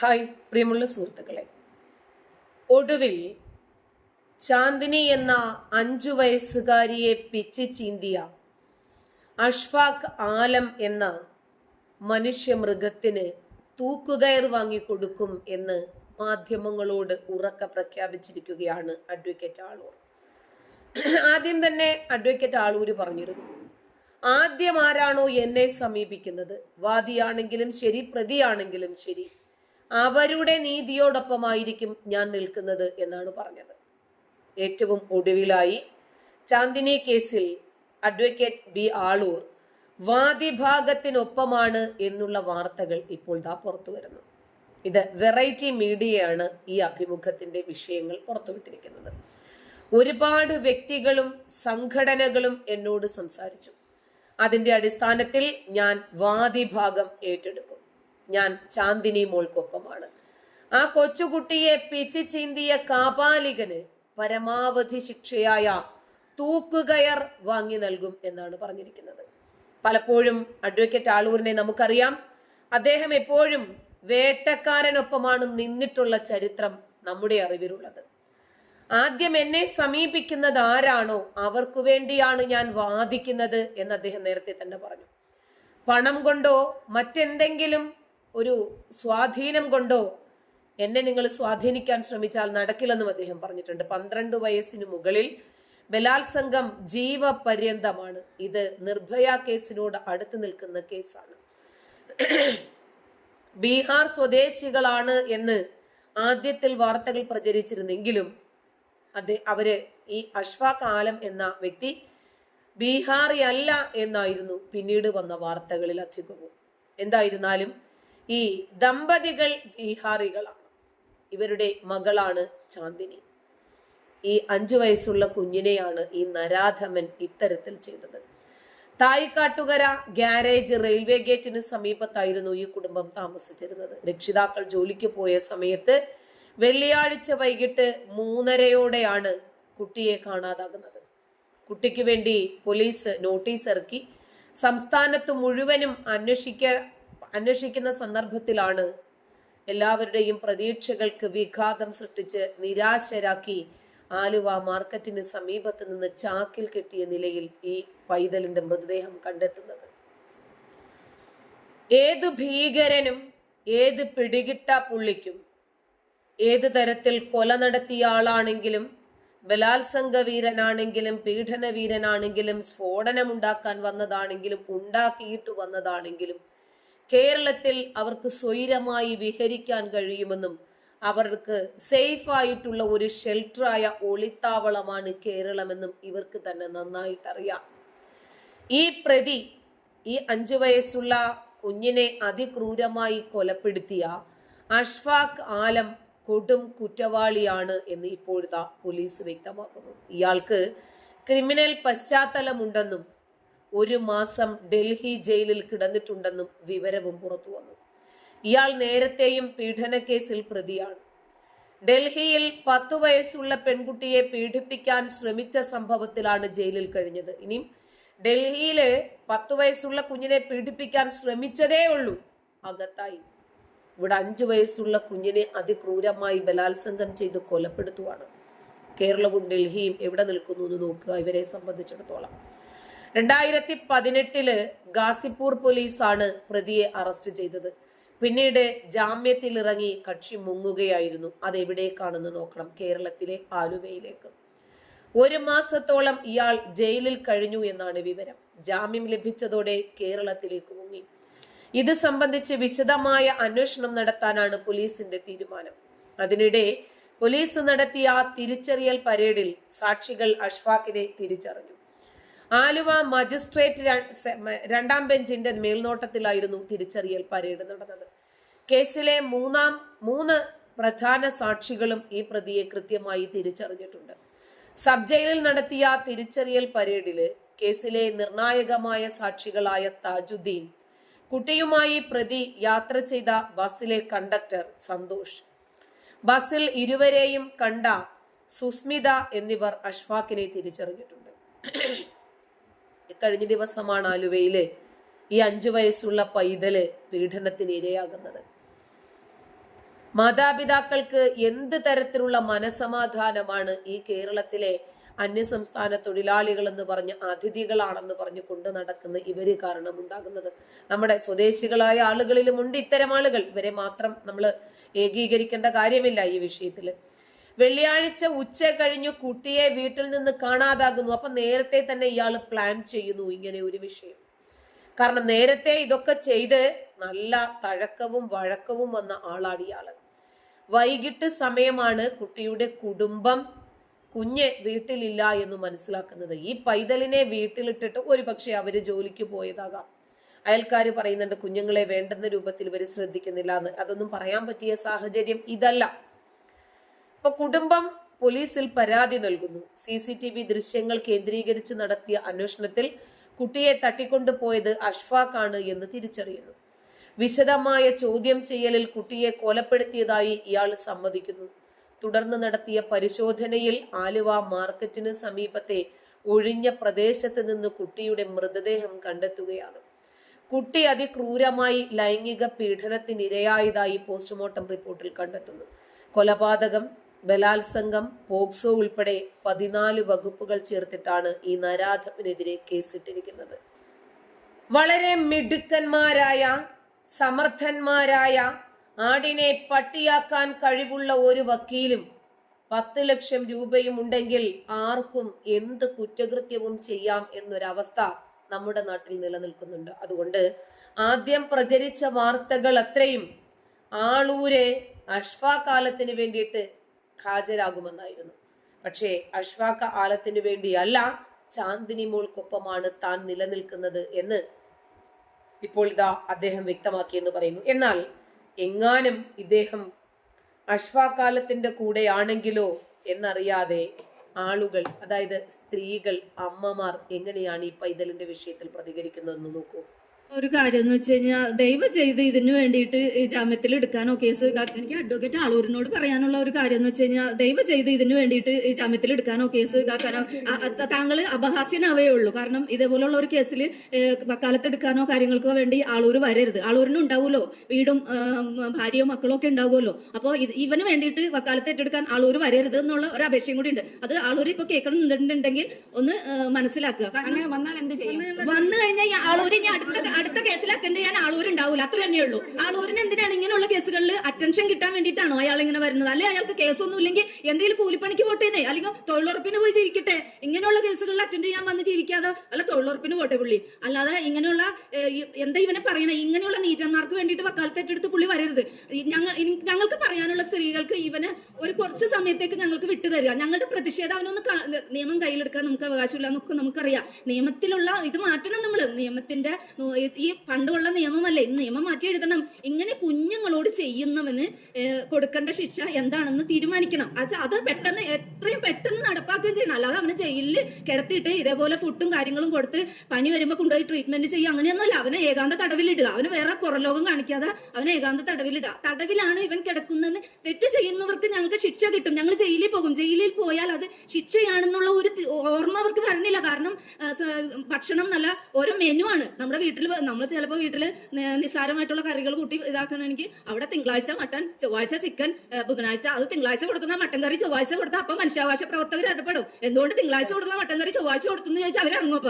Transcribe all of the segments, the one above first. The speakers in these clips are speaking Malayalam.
ഹായ് പ്രിയമുള്ള സുഹൃത്തുക്കളെ. ഒടുവിൽ ചാന്ദിനി എന്ന അഞ്ചു വയസ്സുകാരിയെ പിച്ചി ചീന്തിയ അഷ്ഫാഖ് ആലം എന്ന മനുഷ്യ മനുഷ്യമൃഗത്തിന് തൂക്കുകയർ വാങ്ങിക്കൊടുക്കും എന്ന് മാധ്യമങ്ങളോട് ഉറക്ക പ്രഖ്യാപിച്ചിരിക്കുകയാണ് അഡ്വക്കേറ്റ് ആളൂർ. ആദ്യം തന്നെ അഡ്വക്കേറ്റ് ആളൂര് പറഞ്ഞിരുന്നു ആദ്യം ആരാണോ എന്നെ സമീപിക്കുന്നത്? വാദിയാണെങ്കിലും ശരി പ്രതിയാണെങ്കിലും ശരി. അവരുടെ നീതിയോടൊപ്പമായിരിക്കും ഞാൻ നിൽക്കുന്നത് എന്നാണ് പറഞ്ഞത്. ഏറ്റവും ഒടുവിലായി ചാന്ദിനി കേസിൽ അഡ്വക്കേറ്റ് ബി ആളൂർ വാദിഭാഗത്തിനൊപ്പമാണ് എന്നുള്ള വാർത്തകൾ ഇപ്പോൾ ദാ പുറത്തു വരുന്നു. ഇത് വെറൈറ്റി മീഡിയയാണ് ഈ അഭിമുഖത്തിന്റെ വിഷയങ്ങൾ പുറത്തുവിട്ടിരിക്കുന്നത്. ഒരുപാട് വ്യക്തികളും സംഘടനകളും എന്നോട് സംസാരിച്ചു. അതിന്റെ അടിസ്ഥാനത്തിൽ ഞാൻ വാദിഭാഗം ഏറ്റെടുക്കും. ഞാൻ ചാന്ദിനി മോൾക്കൊപ്പമാണ്. ആ കൊച്ചുകുട്ടിയെ പിച്ചി ചീന്തിയ കാപാലികന് പരമാവധി ശിക്ഷയായ തൂക്കുകയർ വാങ്ങി നൽകും എന്നാണ് പറഞ്ഞിരിക്കുന്നത്. പലപ്പോഴും അഡ്വക്കേറ്റ് ആളൂരിനെ നമുക്കറിയാം. അദ്ദേഹം എപ്പോഴും വേട്ടക്കാരനൊപ്പമാണ് നിന്നിട്ടുള്ള ചരിത്രം നമ്മുടെ അറിവിലുള്ളത്. ആദ്യം എന്നെ സമീപിക്കുന്നത് ആരാണോ അവർക്കു വേണ്ടിയാണ് ഞാൻ വാദിക്കുന്നത് എന്ന് അദ്ദേഹം നേരത്തെ തന്നെ പറഞ്ഞു. പണം കൊണ്ടോ മറ്റെന്തെങ്കിലും ഒരു സ്വാധീനം കൊണ്ടോ എന്നെ നിങ്ങൾ സ്വാധീനിക്കാൻ ശ്രമിച്ചാൽ നടക്കില്ലെന്നും അദ്ദേഹം പറഞ്ഞിട്ടുണ്ട്. പന്ത്രണ്ട് വയസ്സിന് മുകളിൽ ബലാത്സംഗം ജീവപര്യന്തമാണ്. ഇത് നിർഭയ കേസിനോട് അടുത്ത് നിൽക്കുന്ന കേസാണ്. ബീഹാർ സ്വദേശികളാണ് എന്ന് ആദ്യത്തിൽ വാർത്തകൾ പ്രചരിച്ചിരുന്നെങ്കിലും അത് അവർ ഈ അഷ്ഫാഖ് ആലം എന്ന വ്യക്തി ബീഹാറി അല്ല എന്നായിരുന്നു പിന്നീട് വന്ന വാർത്തകളിൽ അധികവും. എന്തായിരുന്നാലും ഈ ദമ്പതികൾ ബീഹാറികളാണ്. ഇവരുടെ മകളാണ് ചാന്ദിനി. ഈ അഞ്ചു വയസ്സുള്ള കുഞ്ഞിനെയാണ് ഈ നരാധമൻ ഇത്തരത്തിൽ ചെയ്തത്. തായിക്കാട്ടുകര ഗ്യാരേജ് റെയിൽവേ ഗേറ്റിന് സമീപത്തായിരുന്നു ഈ കുടുംബം താമസിച്ചിരുന്നത്. രക്ഷിതാക്കൾ ജോലിക്ക് പോയ സമയത്ത് വെള്ളിയാഴ്ച വൈകിട്ട് മൂന്നരയോടെയാണ് കുട്ടിയെ കാണാതാകുന്നത്. കുട്ടിക്ക് വേണ്ടി പോലീസ് നോട്ടീസ് ഇറക്കി. സംസ്ഥാനത്ത് മുഴുവനും അന്വേഷിക്ക അന്വേഷിക്കുന്ന സന്ദർഭത്തിലാണ് എല്ലാവരുടെയും പ്രതീക്ഷകൾക്ക് വിഘാതം സൃഷ്ടിച്ച് നിരാശരാക്കി ആലുവ മാർക്കറ്റിന് സമീപത്ത് നിന്ന് ചാക്കിൽ കെട്ടിയ നിലയിൽ ഈ പൈതലിന്റെ മൃതദേഹം കണ്ടെത്തുന്നത്. ഏത് ഭീകരനും ഏത് പിടികിട്ട പുള്ളിക്കും ഏത് തരത്തിൽ കൊല നടത്തിയ ആളാണെങ്കിലും ബലാത്സംഗ വീരനാണെങ്കിലും പീഡന വീരനാണെങ്കിലും സ്ഫോടനമുണ്ടാക്കാൻ വന്നതാണെങ്കിലും ഉണ്ടാക്കിയിട്ട് വന്നതാണെങ്കിലും കേരളത്തിൽ അവർക്ക് സ്വൈരമായി വിഹരിക്കാൻ കഴിയുമെന്നും അവർക്ക് സേഫ് ആയിട്ടുള്ള ഒരു ഷെൽട്ടറായ ഒളിത്താവളമാണ് കേരളമെന്നും ഇവർക്ക് തന്നെ നന്നായിട്ട് അറിയാം ഈ പ്രതി ഈ അഞ്ചു വയസ്സുള്ള കുഞ്ഞിനെ അതിക്രൂരമായി കൊലപ്പെടുത്തിയ അഷ്ഫാഖ് ആലം കൊടും കുറ്റവാളിയാണ് എന്ന് ഇപ്പോഴത്തെ പോലീസ് വ്യക്തമാക്കുന്നു. ഇയാൾക്ക് ക്രിമിനൽ പശ്ചാത്തലമുണ്ടെന്നും ഒരു മാസം ഡൽഹി ജയിലിൽ കിടന്നിട്ടുണ്ടെന്നും വിവരവും പുറത്തു വന്നു. ഇയാൾ നേരത്തെയും പീഡന കേസിൽ പ്രതിയാണ്. ഡൽഹിയിൽ പത്തു വയസ്സുള്ള പെൺകുട്ടിയെ പീഡിപ്പിക്കാൻ ശ്രമിച്ച സംഭവത്തിലാണ് ജയിലിൽ കഴിഞ്ഞത്. ഇനിയും ഡൽഹിയിൽ പത്തു വയസ്സുള്ള കുഞ്ഞിനെ പീഡിപ്പിക്കാൻ ശ്രമിച്ചതേ ഉള്ളൂ. അകത്തായി. ഇവിടെ അഞ്ചു വയസ്സുള്ള കുഞ്ഞിനെ അതിക്രൂരമായി ബലാത്സംഗം ചെയ്ത് കൊലപ്പെടുത്തുവാണ്. കേരളവും ഡൽഹിയും എവിടെ നിൽക്കുന്നു എന്ന് നോക്കുക. ഇവരെ സംബന്ധിച്ചിടത്തോളം. രണ്ടായിരത്തി പതിനെട്ടിൽ ഗാസിപ്പൂർ പോലീസാണ് പ്രതിയെ അറസ്റ്റ് ചെയ്തത്. പിന്നീട് ജാമ്യത്തിൽ ഇറങ്ങി കക്ഷി മുങ്ങുകയായിരുന്നു. അതെവിടേക്കാണെന്ന് നോക്കണം. കേരളത്തിലെ ആലുവയിലേക്ക്. ഒരു മാസത്തോളം ഇയാൾ ജയിലിൽ കഴിഞ്ഞു എന്നാണ് വിവരം. ജാമ്യം ലഭിച്ചതോടെ കേരളത്തിലേക്ക് മുങ്ങി. ഇത് സംബന്ധിച്ച് വിശദമായ അന്വേഷണം നടത്താനാണ് പോലീസിന്റെ തീരുമാനം. അതിനിടെ പോലീസ് നടത്തിയ തിരിച്ചറിയൽ പരേഡിൽ സാക്ഷികൾ അഷ്ഫാഖിനെ തിരിച്ചറിഞ്ഞു. ആലുവ മജിസ്ട്രേറ്റ് രണ്ടാം ബെഞ്ചിന്റെ മേൽനോട്ടത്തിലായിരുന്നു തിരിച്ചറിയൽ പരേഡ് നടന്നത്. കേസിലെ മൂന്നാം മൂന്ന് പ്രധാന സാക്ഷികളും ഈ പ്രതിയെ കൃത്യമായി തിരിച്ചറിഞ്ഞിട്ടുണ്ട്. സബ് ജയിലിൽ നടത്തിയ തിരിച്ചറിയൽ പരേഡിൽ കേസിലെ നിർണായകമായ സാക്ഷികളായ താജുദ്ദീൻ കുട്ടിയുമായി പ്രതി യാത്ര ചെയ്ത ബസ്സിലെ കണ്ടക്ടർ സന്തോഷ് ബസ്സിൽ ഇരുവരെയും കണ്ട സുസ്മിത എന്നിവർ അഷ്ഫാഖിനെ തിരിച്ചറിഞ്ഞിട്ടുണ്ട്. കഴിഞ്ഞ ദിവസമാണ് ആലുവയിൽ ഈ അഞ്ചു വയസ്സുള്ള പൈതൽ പീഡനത്തിന് ഇരയാകുന്നത്. മാതാപിതാക്കൾക്ക് എന്ത് തരത്തിലുള്ള മനസമാധാനമാണ് ഈ കേരളത്തിലെ അന്യസംസ്ഥാന തൊഴിലാളികൾ എന്ന് പറഞ്ഞ് അതിഥികളാണെന്ന് പറഞ്ഞ് കൊണ്ട് നടക്കുന്ന ഇവർ കാരണം ഉണ്ടാകുന്നത് നമ്മുടെ സ്വദേശികളായ ആളുകളിലുമുണ്ട് ഇത്തരം ആളുകൾ. ഇവരെ മാത്രം നമ്മൾ ഏകീകരിക്കേണ്ട കാര്യമില്ല ഈ വിഷയത്തിൽ വെള്ളിയാഴ്ച ഉച്ച കഴിഞ്ഞു കുട്ടിയെ വീട്ടിൽ നിന്ന് കാണാതാകുന്നു. അപ്പൊ നേരത്തെ തന്നെ ഇയാൾ പ്ലാൻ ചെയ്യുന്നു ഇങ്ങനെ ഒരു വിഷയം. കാരണം നേരത്തെ ഇതൊക്കെ ചെയ്ത് നല്ല തഴക്കവും വഴക്കവും വന്ന ആളാണ് ഇയാൾ വൈകിട്ട് സമയമാണ് കുട്ടിയുടെ കുടുംബം കുഞ്ഞ് വീട്ടിലില്ല എന്ന് മനസ്സിലാക്കുന്നത്. ഈ പൈതലിനെ വീട്ടിലിട്ടിട്ട് ഒരു പക്ഷെ അവർ ജോലിക്ക് പോയതാകാം. അയൽക്കാർ പറയുന്നുണ്ട് കുഞ്ഞുങ്ങളെ വേണ്ടുന്ന രൂപത്തിൽ ഇവർ ശ്രദ്ധിക്കുന്നില്ല എന്ന്. അതൊന്നും പറയാൻ പറ്റിയ സാഹചര്യം ഇതല്ല. ഇപ്പൊ കുടുംബം പോലീസിൽ പരാതി നൽകുന്നു. സി സി ടി വി ദൃശ്യങ്ങൾ കേന്ദ്രീകരിച്ച് നടത്തിയ അന്വേഷണത്തിൽ കുട്ടിയെ തട്ടിക്കൊണ്ടുപോയത് അഷ്ഫാഖാണ് എന്ന് തിരിച്ചറിയുന്നു. വിശദമായ ചോദ്യം ചെയ്യലിൽ കുട്ടിയെ കൊലപ്പെടുത്തിയതായി ഇയാൾ സമ്മതിക്കുന്നു. തുടർന്ന് നടത്തിയ പരിശോധനയിൽ ആലുവ മാർക്കറ്റിന് സമീപത്തെ ഒഴിഞ്ഞ പ്രദേശത്ത് നിന്ന് കുട്ടിയുടെ മൃതദേഹം കണ്ടെത്തുകയാണ്. കുട്ടി അതിക്രൂരമായി ലൈംഗിക പീഡനത്തിനിരയായതായി പോസ്റ്റ്മോർട്ടം റിപ്പോർട്ടിൽ കണ്ടെത്തുന്നു. കൊലപാതകം ബലാത്സംഗം പോക്സോ ഉൾപ്പെടെ പതിനാല് വകുപ്പുകൾ ചേർത്തിട്ടാണ് ഈ നരാധപ്പിനെതിരെ കേസിട്ടിരിക്കുന്നത്. വളരെ മിടുക്കന്മാരായ സമർത്ഥന്മാരായ ആടിനെ പട്ടിയാക്കാൻ കഴിവുള്ള ഒരു വക്കീലും പത്ത് ലക്ഷം രൂപയും ഉണ്ടെങ്കിൽ ആർക്കും എന്ത് കുറ്റകൃത്യവും ചെയ്യാം എന്നൊരവസ്ഥ നമ്മുടെ നാട്ടിൽ നിലനിൽക്കുന്നുണ്ട്. അതുകൊണ്ട് ആദ്യം പ്രചരിച്ച വാർത്തകൾ അത്രയും ആളൂരെ അഷ്ഫാ കാലത്തിന് വേണ്ടിയിട്ട് ഹാജരാകുമെന്നായിരുന്നു. പക്ഷേ അഷ്വാക്ക ആലത്തിനു വേണ്ടിയല്ല ചാന്ദിനി മോൾക്കൊപ്പമാണ് താൻ നിലനിൽക്കുന്നത് എന്ന് ഇപ്പോൾ ഇതാ അദ്ദേഹം വ്യക്തമാക്കിയെന്ന് പറയുന്നു. എന്നാൽ എങ്ങാനും ഇദ്ദേഹം അശ്വാകാലത്തിന്റെ കൂടെയാണെങ്കിലോ എന്നറിയാതെ ആളുകൾ അതായത് സ്ത്രീകൾ അമ്മമാർ എങ്ങനെയാണ് ഈ പൈതലിന്റെ വിഷയത്തിൽ പ്രതികരിക്കുന്നതെന്ന് നോക്കൂ. ഒരു കാര്യം എന്ന് വെച്ച് കഴിഞ്ഞാൽ ദയവ് ചെയ്ത് ഇതിന് വേണ്ടിയിട്ട് ഈ ജാമ്യത്തിൽ എടുക്കാനോ കേസ് എനിക്ക് അഡ്വക്കേറ്റ് ആളൂരിനോട് പറയാനുള്ള ഒരു കാര്യം എന്ന് വെച്ച് കഴിഞ്ഞാൽ ദയവ് ചെയ്ത് ഇതിന് വേണ്ടിയിട്ട് ഈ ജാമ്യത്തിൽ എടുക്കാനോ കേസ് ഇതാക്കാനോ താങ്കൾ അപഹാസ്യനാവേ ഉള്ളൂ. കാരണം ഇതേപോലുള്ള ഒരു കേസിൽ വക്കാലത്തെടുക്കാനോ കാര്യങ്ങൾക്കോ വേണ്ടി ആളൂർ വരരുത്. ആളൂരിന് ഉണ്ടാവുമല്ലോ. വീടും ഭാര്യയോ മക്കളോ ഒക്കെ ഉണ്ടാവുമല്ലോ. അപ്പോൾ ഇവന് വേണ്ടിയിട്ട് വക്കാലത്ത് ഏറ്റെടുക്കാൻ ആളൂർ വരരുത് എന്നുള്ള ഒരു അപേക്ഷയും കൂടി ഉണ്ട്. അത് ആളൂർ ഇപ്പൊ കേൾക്കണമെന്നുണ്ടെങ്കിൽ ഒന്ന് മനസ്സിലാക്കുക. അങ്ങനെ വന്നാൽ എന്ത് ചെയ്യും? വന്നു കഴിഞ്ഞാൽ ആളൂർ ഇനി അടുത്ത അടുത്ത കേസിൽ അറ്റൻഡ് ചെയ്യാൻ ആളൂർ ഉണ്ടാവില്ല അത്ര തന്നെ ഉള്ളൂ. ആളൂരിന് എന്തിനാണ് ഇങ്ങനെയുള്ള കേസുകളിൽ അറ്റൻഷൻ കിട്ടാൻ വേണ്ടിയിട്ടാണോ അയാൾ ഇങ്ങനെ വരുന്നത്? അല്ലെ അയാൾക്ക് കേസൊന്നും ഇല്ലെങ്കിൽ എന്തെങ്കിലും കൂലിപ്പണിക്ക് പോട്ടേന്നേ? അല്ലെങ്കിൽ തൊഴിലുറപ്പിന് പോയി ജീവിക്കട്ടെ? ഇങ്ങനെയുള്ള കേസുകളിൽ അറ്റൻഡ് ചെയ്യാൻ വന്ന് ജീവിക്കാതെ അല്ല തൊഴിലുറപ്പിന് പോട്ടെ പുള്ളി. അല്ലാതെ ഇങ്ങനെയുള്ള എന്താ ഇവനെ പറയണേ? ഇങ്ങനെയുള്ള നീചന്മാർക്ക് വേണ്ടിയിട്ട് വക്കാലത്തേറ്റെടുത്ത് പുള്ളി വരരുത്. ഞങ്ങൾ ഞങ്ങൾക്ക് പറയാനുള്ള സ്ത്രീകൾക്ക് ഇവന് ഒരു കുറച്ച് സമയത്തേക്ക് ഞങ്ങൾക്ക് വിട്ടുതരിക ഞങ്ങളുടെ പ്രതിഷേധം അവനൊന്ന് നിയമം കയ്യിലെടുക്കാൻ നമുക്ക് അവകാശമില്ല എന്നൊക്കെ നമുക്കറിയാം. നിയമത്തിലുള്ള ഇത് മാറ്റണം നമ്മൾ നിയമത്തിന്റെ ഈ- പണ്ടുള്ള നിയമമല്ലേ ഇന്ന് നിയമം മാറ്റി എഴുതണം ഇങ്ങനെ കുഞ്ഞുങ്ങളോട് ചെയ്യുന്നവന് കൊടുക്കേണ്ട ശിക്ഷ എന്താണെന്ന് തീരുമാനിക്കണം. അത് പെട്ടെന്ന് എത്രയും പെട്ടെന്ന് നടപ്പാക്കുകയും ചെയ്യണം. അല്ലാതെ അവനെ ജയിലിൽ കിടത്തിയിട്ട് ഇതേപോലെ ഫുഡും കാര്യങ്ങളും കൊടുത്ത് പനി വരുമ്പോൾ കൊണ്ടുപോയി ട്രീറ്റ്മെന്റ് ചെയ്യുക അങ്ങനെയൊന്നുമല്ല. അവനെ ഏകാന്ത തടവിലിടുക. അവന് വേറെ പുറലോകം കാണിക്കാതെ അവനെ ഏകാന്ത തടവിലിടുക. തടവിലാണ് ഇവൻ കിടക്കുന്നതെന്ന് തെറ്റ് ചെയ്യുന്നവർക്ക് ഞങ്ങൾക്ക് ശിക്ഷ കിട്ടും. ഞങ്ങൾ ജയിലിൽ പോകും. ജയിലിൽ പോയാൽ അത് ശിക്ഷയാണെന്നുള്ള ഒരു ഓർമ്മ അവർക്ക് വരണില്ല. കാരണം ഭക്ഷണം നല്ല ഓരോ മെനു ആണ്. നമ്മുടെ വീട്ടിൽ നമ്മൾ ചിലപ്പോൾ വീട്ടിൽ നിസ്സാരമായിട്ടുള്ള കറികൾ കൂട്ടി ഇതാക്കണമെങ്കിൽ അവിടെ തിങ്കളാഴ്ച മട്ടൻ ചൊവ്വാഴ്ച ചിക്കൻ ബുധനാഴ്ച അത് തിങ്കളാഴ്ച കൊടുക്കുന്ന മട്ടൻ കറി ചൊവ്വാഴ്ച കൊടുത്താൽ അപ്പം മനുഷ്യാവകാശ പ്രവർത്തകർ ഇടപെടും. എന്തുകൊണ്ട് തിങ്കളാഴ്ച കൊടുക്കുന്ന മട്ടൻ കറി ചൊവ്വാഴ്ച കൊടുത്തു ചോദിച്ചാൽ അവരിറങ്ങും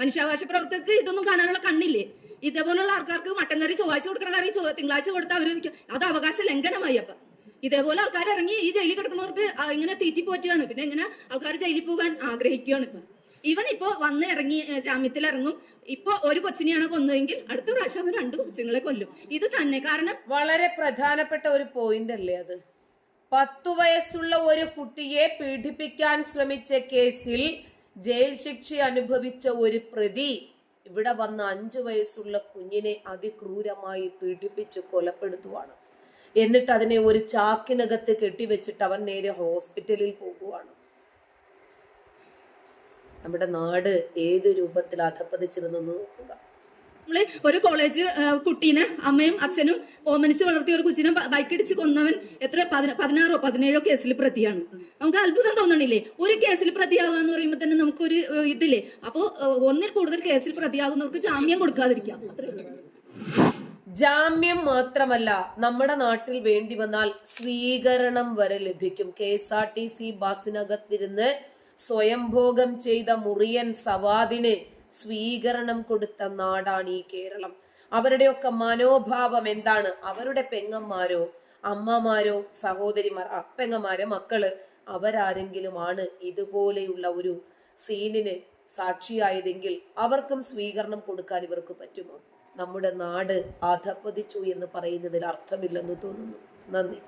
മനുഷ്യാവകാശ പ്രവർത്തകർക്ക് ഇതൊന്നും കാണാനുള്ള കണ്ണില്ലേ? ഇതേപോലുള്ള ആൾക്കാർക്ക് മട്ടൻ കറി ചൊവ്വാഴ്ച കൊടുക്കുന്ന കറി തിങ്കളാഴ്ച കൊടുത്താൽ അവർ അത് അവകാശ ലംഘനമായി അപ്പം. ഇതേപോലെ ആൾക്കാർ ഇറങ്ങി ഈ ജയിലിൽ കിടക്കുന്നവർക്ക് ഇങ്ങനെ തീറ്റി പോറ്റുകയാണ് പിന്നെ ഇങ്ങനെ ആൾക്കാർ ജയിലിൽ പോകാൻ ആഗ്രഹിക്കുകയാണ് ഇപ്പൊ. ഇവൻ ഇപ്പോ വന്ന് ഇറങ്ങി ജാമ്യത്തിൽ ഇറങ്ങും. ഇപ്പൊ ഒരു കൊച്ചിനെയാണ് കൊന്നതെങ്കിൽ അടുത്ത പ്രാവശ്യം അവൻ രണ്ട് കൊച്ചുങ്ങളെ കൊല്ലും. ഇത് തന്നെ കാരണം വളരെ പ്രധാനപ്പെട്ട ഒരു പോയിന്റ് അല്ലേ അത്? പത്തു വയസ്സുള്ള ഒരു കുട്ടിയെ പീഡിപ്പിക്കാൻ ശ്രമിച്ച കേസിൽ ജയിൽ ശിക്ഷ അനുഭവിച്ച ഒരു പ്രതി ഇവിടെ വന്ന അഞ്ചു വയസ്സുള്ള കുഞ്ഞിനെ അതിക്രൂരമായി പീഡിപ്പിച്ച് കൊലപ്പെടുത്തുവാണ്. എന്നിട്ട് അതിനെ ഒരു ചാക്കിനകത്ത് കെട്ടിവെച്ചിട്ട് അവൻ നേരെ ഹോസ്പിറ്റലിൽ പോകുവാണ്. നമ്മുടെ നാട് ഏത് രൂപത്തിൽ അധപ്പതിച്ചിരുന്നു നോക്കുക. നമ്മൾ ഒരു കോളേജ് കുട്ടീനെ അമ്മയും അച്ഛനും ഓമനിച്ച് വളർത്തിയ ഒരു കൊച്ചിനെ ബൈക്കടിച്ച് കൊന്നവൻ എത്ര? പതിന- പതിനാറോ പതിനേഴോ കേസിൽ പ്രതിയാണ്. നമുക്ക് അത്ഭുതം തോന്നണില്ലേ? ഒരു കേസിൽ പ്രതിയാകുക എന്ന് പറയുമ്പോൾ തന്നെ നമുക്കൊരു ഇതില്ലേ? അപ്പോ ഒന്നിൽ കൂടുതൽ കേസിൽ പ്രതിയാകുന്നവർക്ക് ജാമ്യം കൊടുക്കാതിരിക്കാം. ജാമ്യം മാത്രമല്ല നമ്മുടെ നാട്ടിൽ വേണ്ടി വന്നാൽ സ്വീകരണം വരെ ലഭിക്കും. K S R T C ബസ്സിനകത്തിരുന്ന് സ്വയംഭോഗം ചെയ്ത മുറിയൻ സവാദിന് സ്വീകരണം കൊടുത്ത നാടാണ് ഈ കേരളം. അവരുടെയൊക്കെ മനോഭാവം എന്താണ്? അവരുടെ പെങ്ങന്മാരോ അമ്മമാരോ സഹോദരിമാർ അപ്പങ്ങന്മാരെ പെങ്ങന്മാരെ മക്കൾ അവരാരെങ്കിലും ആണ് ഇതുപോലെയുള്ള ഒരു സീനിന് സാക്ഷിയായതെങ്കിൽ അവർക്കും സ്വീകരണം കൊടുക്കാൻ ഇവർക്ക് പറ്റുമോ? നമ്മുടെ നാട് അധപ്പതിച്ചു എന്ന് പറയുന്നതിൽ അർത്ഥമില്ലെന്ന് തോന്നുന്നു. നന്ദി.